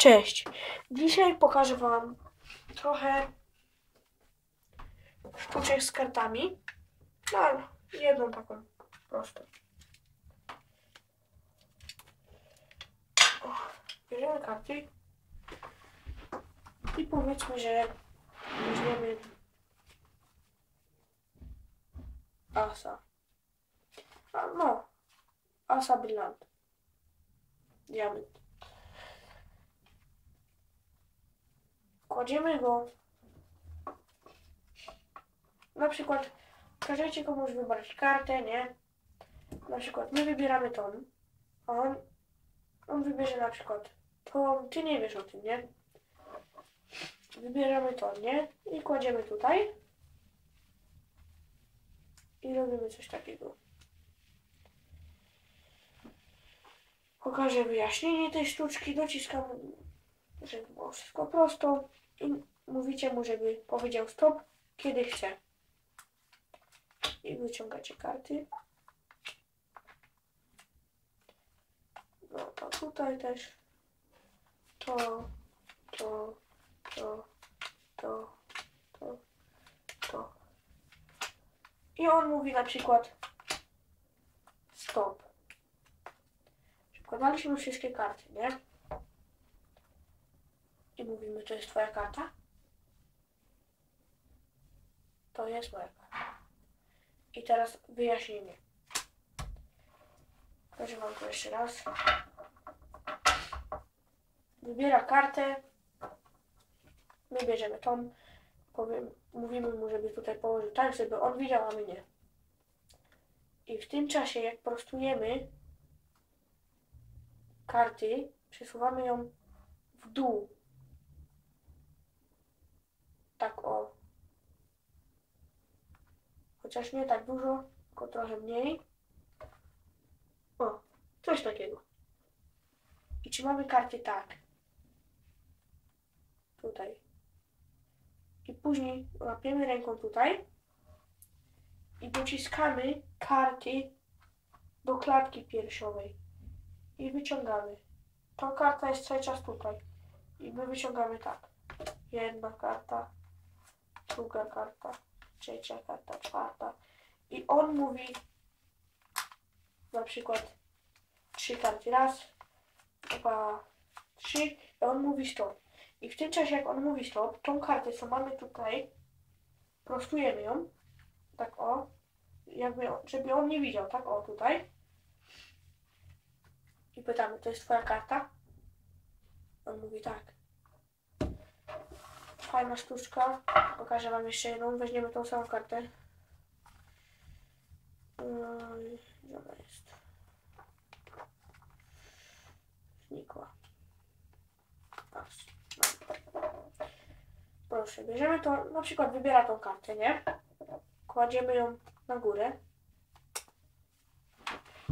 Cześć. Dzisiaj pokażę Wam trochę sztuczek z kartami. No, jedną taką prostą. Bierzemy karty i powiedzmy, że weźmiemy asa. A, no, asa brylant. Diament. Kładziemy go. Na przykład każecie komuś wybrać kartę, nie? Na przykład my wybieramy tą, a on, on wybierze na przykład tą, ty nie wiesz o tym, nie? Wybieramy tą, nie? I kładziemy tutaj. I robimy coś takiego. Pokażę wyjaśnienie tej sztuczki, dociskam, żeby było wszystko prosto i mówicie mu, żeby powiedział stop, kiedy chce. I wyciągacie karty. No to tutaj też to, to, to, to, to, to. I on mówi na przykład stop. Przekładaliśmy wszystkie karty, nie? Mówimy, to jest twoja karta? To jest moja karta. I teraz wyjaśnienie. Proszę wam to jeszcze raz. Wybiera kartę. My bierzemy tą. Powiem, mówimy mu, żeby tutaj położył tak, żeby on widział, a my nie. I w tym czasie, jak prostujemy karty, przesuwamy ją w dół. Tak o. Chociaż nie tak dużo, tylko trochę mniej. O, coś takiego. I trzymamy karty tak. Tutaj. I później łapiemy ręką tutaj i dociskamy karty do klatki piersiowej i wyciągamy. Ta karta jest cały czas tutaj. I my wyciągamy tak. Jedna karta, druga karta, trzecia karta, czwarta. I on mówi na przykład trzy karty. Raz, dwa, trzy. I on mówi stop. I w tym czasie, jak on mówi stop, tą kartę, co mamy tutaj, prostujemy ją. Tak o. Jakby, żeby on nie widział, tak o, tutaj. I pytamy, to jest twoja karta? On mówi tak. Fajna sztuczka. Pokażę wam jeszcze jedną. Weźmiemy tą samą kartę. Gdzie ona jest? Znikła. Proszę, bierzemy to, na przykład wybiera tą kartę, nie? Kładziemy ją na górę.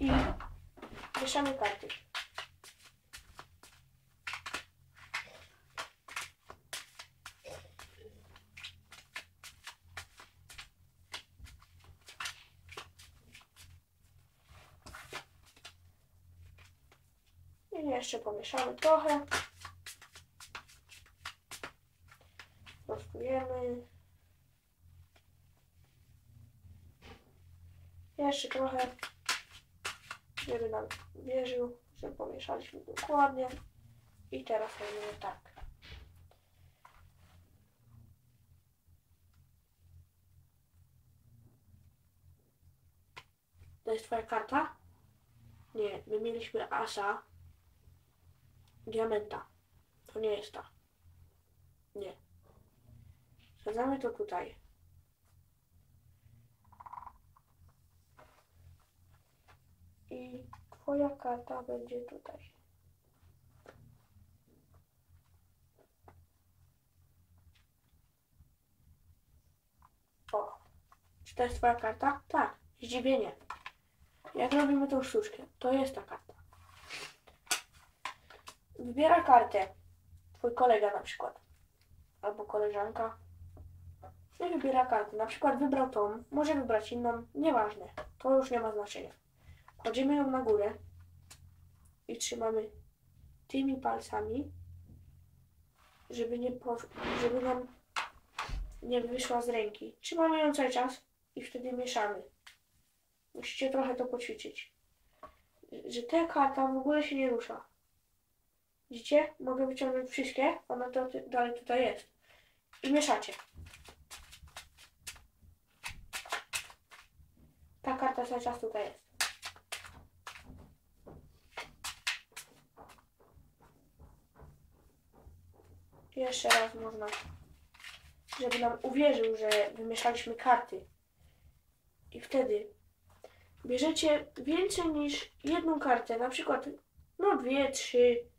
I Mieszamy karty. I jeszcze pomieszamy trochę. Prostujemy. Jeszcze trochę żeby nam wierzył, że pomieszaliśmy dokładnie. I teraz robimy tak. To jest twoja karta? Nie, my mieliśmy asa diamenta. To nie jest ta. Nie. Wsadzamy to tutaj. i twoja karta będzie tutaj. O, czy to jest twoja karta? Tak, zdziwienie. Jak robimy tą sztuczkę? To jest ta karta. Wybiera kartę. Twój kolega na przykład. Albo koleżanka. I wybiera kartę. Na przykład wybrał tą, może wybrać inną, nieważne. To już nie ma znaczenia. Kładziemy ją na górę i trzymamy tymi palcami żeby nie żeby nam nie wyszła z ręki. Trzymamy ją cały czas i wtedy mieszamy. Musicie trochę to poćwiczyć. Że ta karta w ogóle się nie rusza. Widzicie? Mogę wyciągnąć wszystkie, ona to dalej tutaj jest. I mieszacie. Ta karta cały czas tutaj jest. Jeszcze raz można, żeby nam uwierzył, że wymieszaliśmy karty. I wtedy bierzecie więcej niż jedną kartę, na przykład no dwie, trzy,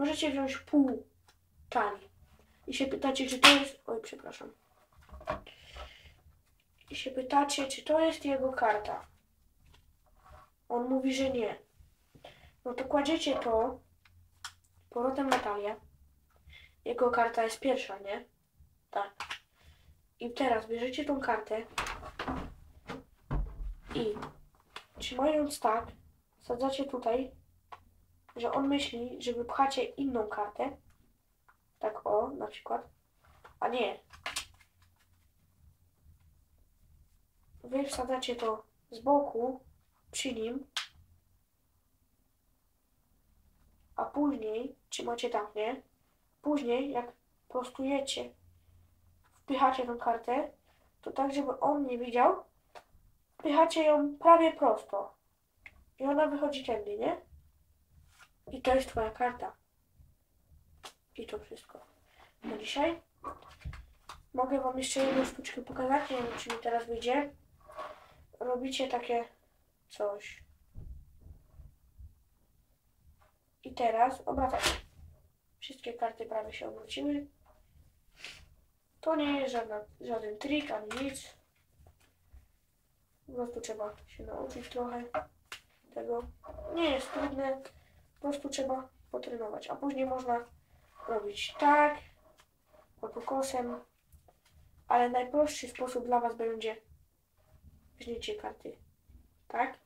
możecie wziąć pół talii. I się pytacie, czy to jest... Oj, przepraszam. I się pytacie, czy to jest jego karta. On mówi, że nie. No to kładziecie to powrotem na talię. Jego karta jest pierwsza, nie? Tak. I teraz bierzecie tą kartę i trzymając tak, sadzacie tutaj, że on myśli, że wypchacie inną kartę. Tak o, na przykład. A nie. Wy wsadzacie to z boku przy nim, a później trzymacie tak, nie? Później, jak prostujecie, wpychacie tą kartę, to tak, żeby on nie widział, wpychacie ją prawie prosto. I ona wychodzi tędy, nie? I to jest twoja karta. I to wszystko. Na dzisiaj mogę wam jeszcze jedną sztuczkę pokazać. Nie wiem, czy mi teraz wyjdzie. Robicie takie coś. I teraz obracacie. Wszystkie karty prawie się obróciły. To nie jest żadna, żaden trik ani nic. Po prostu trzeba się nauczyć trochę tego. Nie jest trudne. Po prostu trzeba potrenować. A później można robić tak, pod ukosem. Ale najprostszy sposób dla Was będzie weźmiecie karty tak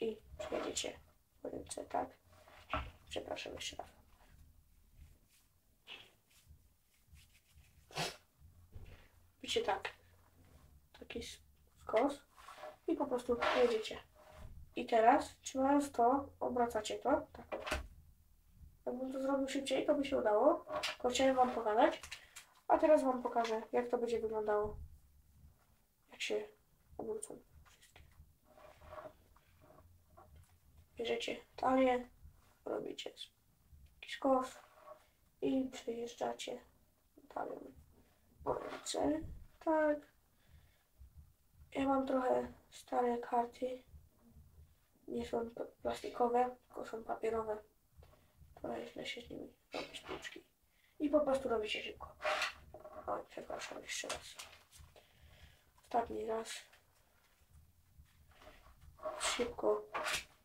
i przejedziecie w ręce tak. Przepraszam jeszcze raz. Widzicie tak. Taki skos i po prostu jedziecie. I teraz, trzymając to, obracacie to. Tak. Jakbym to zrobił szybciej, to by się udało. To chciałem Wam pokazać. A teraz Wam pokażę, jak to będzie wyglądało. Jak się obrócą. Bierzecie talię, robicie taki skos i przejeżdżacie talią po ręce. Tak. Ja mam trochę stare karty. Nie są plastikowe, tylko są papierowe. Źle się z nimi sztuczki. I po prostu robicie szybko. Oj, przepraszam jeszcze raz. Ostatni raz. Szybko.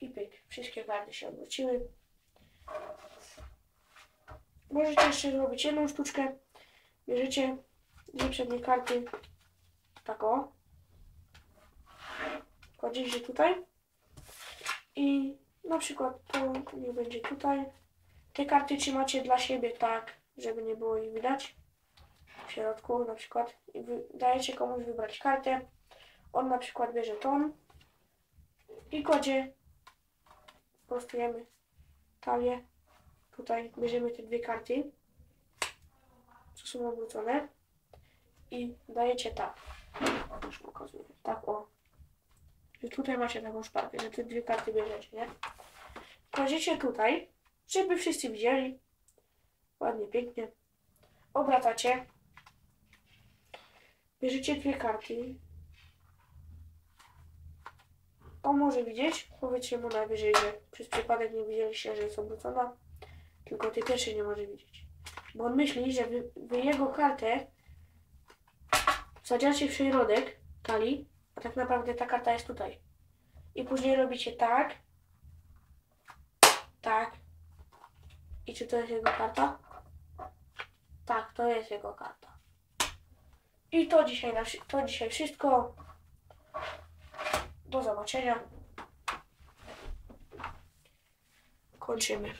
I pyk. Wszystkie karty się odwróciły. Możecie jeszcze zrobić jedną sztuczkę. Bierzecie dwie przednie karty. Tak o. Kładziecie tutaj. I na przykład to będzie tutaj. Te karty trzymacie dla siebie tak, żeby nie było ich widać. W środku na przykład. I dajecie komuś wybrać kartę. On na przykład bierze tą i kładzie. Prostujemy talię. Tutaj bierzemy te dwie karty, co są obrócone. I dajecie tak. Już pokazuję. Tak o. Że tutaj macie taką szparkę, że te dwie karty bierzecie, nie? Kładziecie tutaj, żeby wszyscy widzieli. Ładnie, pięknie. Obracacie. Bierzecie dwie karty. On może widzieć. Powiedzcie mu najwyżej, że przez przypadek nie widzieliście, że jest obrócona. Tylko ty pierwszy nie może widzieć. Bo on myśli, że wy, wy jego kartę wsadzacie w środek talii, a tak naprawdę ta karta jest tutaj. I później robicie tak, tak. I czy to jest jego karta? Tak, to jest jego karta. I to dzisiaj, na, to dzisiaj wszystko. Do zobaczenia. Kończymy.